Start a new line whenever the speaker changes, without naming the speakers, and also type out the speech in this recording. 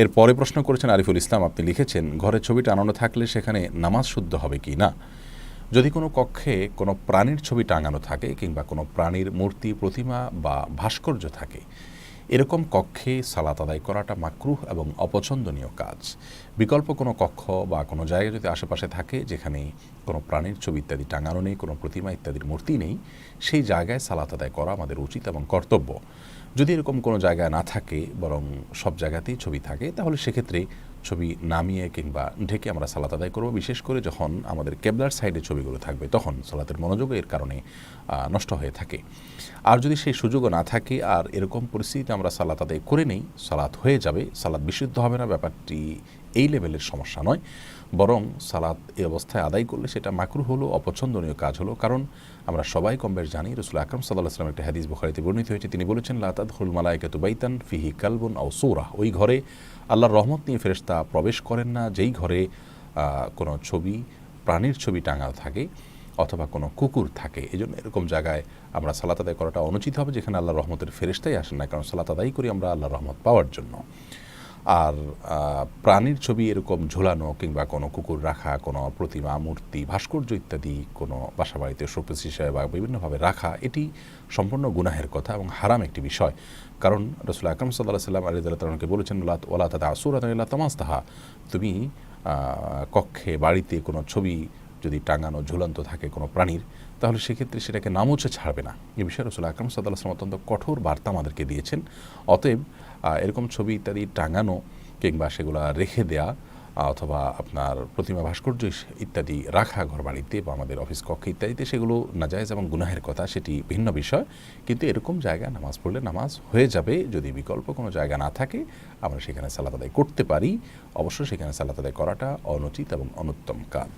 এর পরে প্রশ্ন করেছেন আরিফুল ইসলাম, আপনি লিখেছেন, ঘরে ছবি টানানো থাকলে সেখানে নামাজ শুদ্ধ হবে কি না? যদি কোনো কক্ষে কোনো প্রাণীর ছবি টাঙানো থাকে কিংবা কোনো প্রাণীর মূর্তি, প্রতিমা বা ভাস্কর্য থাকে এরকম কক্ষে সালাত আদায় করাটা মাকরুহ এবং অপছন্দনীয় কাজ। বিকল্প কোনো কক্ষ বা কোনো জায়গা যদি আশেপাশে থাকে যেখানে কোনো প্রাণীর ছবি ইত্যাদি টাঙানো নেই, কোনো প্রতিমা ইত্যাদির মূর্তি নেই, সেই জায়গায় সালাত আদায় করা আমাদের উচিত এবং কর্তব্য। যদি এরকম কোনো জায়গা না থাকে, বরং সব জায়গাতেই ছবি থাকে, তাহলে সেক্ষেত্রে ছবি নামিয়ে কিংবা ঢেকে আমরা সালাত আদায় করব। বিশেষ করে যখন আমাদের কেবলার সাইডে ছবিগুলো থাকবে, তখন সালাতের মনোযোগ এর কারণে নষ্ট হয়ে থাকে। আর যদি সেই সুযোগও না থাকে আর এরকম পরিস্থিতিতে আমরা সালাত আদায় করে নেই, সালাত হয়ে যাবে, সালাত বিশুদ্ধ হবে না, ব্যাপারটি এই লেভেলের সমস্যা নয়। বরং সালাত এই অবস্থায় আদায় করলে সেটা মাকরু হলো, অপছন্দনীয় কাজ হলো। কারণ আমরা সবাই কম বেশ জানি, রসুল আকরম সাল্লাহ আসলাম একটা হাদিস বুখারিতে বর্ণিত হয়েছে, তিনি বলেছেন লাতাদ হুল মালায়কাতু বাইতান ফিহি কালবন আও সৌরা। ওই ঘরে আল্লাহর রহমত নিয়ে ফেরেস্তা প্রবেশ করেন না। যেই ঘরে কোনো ছবি, প্রাণীর ছবি টাঙানো থাকে অথবা কোনো কুকুর থাকে এই জন্য এরকম জায়গায় আমরা সালাত আদায় করাটা অনুচিত হবে, যেখানে আল্লাহ রহমতের ফেরেস্তাই আসেন না, কারণ সালাত আদায় করি আমরা আল্লাহ রহমত পাওয়ার জন্য। আর প্রাণীর ছবি এরকম ঝোলানো কিংবা কোনো কুকুর রাখা, কোনো প্রতিমা, মূর্তি, ভাস্কর্য ইত্যাদি কোনো বাসা বাড়িতে শোপিস হিসেবে বা বিভিন্নভাবে রাখা, এটি সম্পূর্ণ গুনাহের কথা এবং হারাম একটি বিষয়। কারণ রসুল আকরম সাল্লাহ সাল্লাম আলী তালকে বলেছেন ওলা তাদা আসুর তামাজ তাহা তুমি কক্ষে, বাড়িতে কোনো ছবি যদি টাঙানো, ঝুলন্ত থাকে কোনো প্রাণীর, তাহলে সেক্ষেত্রে সেটাকে নামুচে ছাড়বে না। এ বিষয়ে রসুল আকরম আসলাম অত্যন্ত কঠোর বার্তা আমাদেরকে দিয়েছেন। অতএব এরকম ছবি ইত্যাদি টাঙানো কিংবা সেগুলা রেখে দেয়া অথবা আপনার প্রতিমা ভাস্কর্য ইত্যাদি রাখা ঘর বাড়িতে বা আমাদের অফিস কক্ষে ইত্যাদিতে সেগুলো নাজায়জ এবং গুনাহের কথা, সেটি ভিন্ন বিষয়। কিন্তু এরকম জায়গা নামাজ পড়লে নামাজ হয়ে যাবে। যদি বিকল্প কোনো জায়গা না থাকে, আমরা সেখানে সালাত আদায় করতে পারি। অবশ্য সেখানে সালাত আদায় করাটা অনুচিত এবং অনুত্তম কাজ।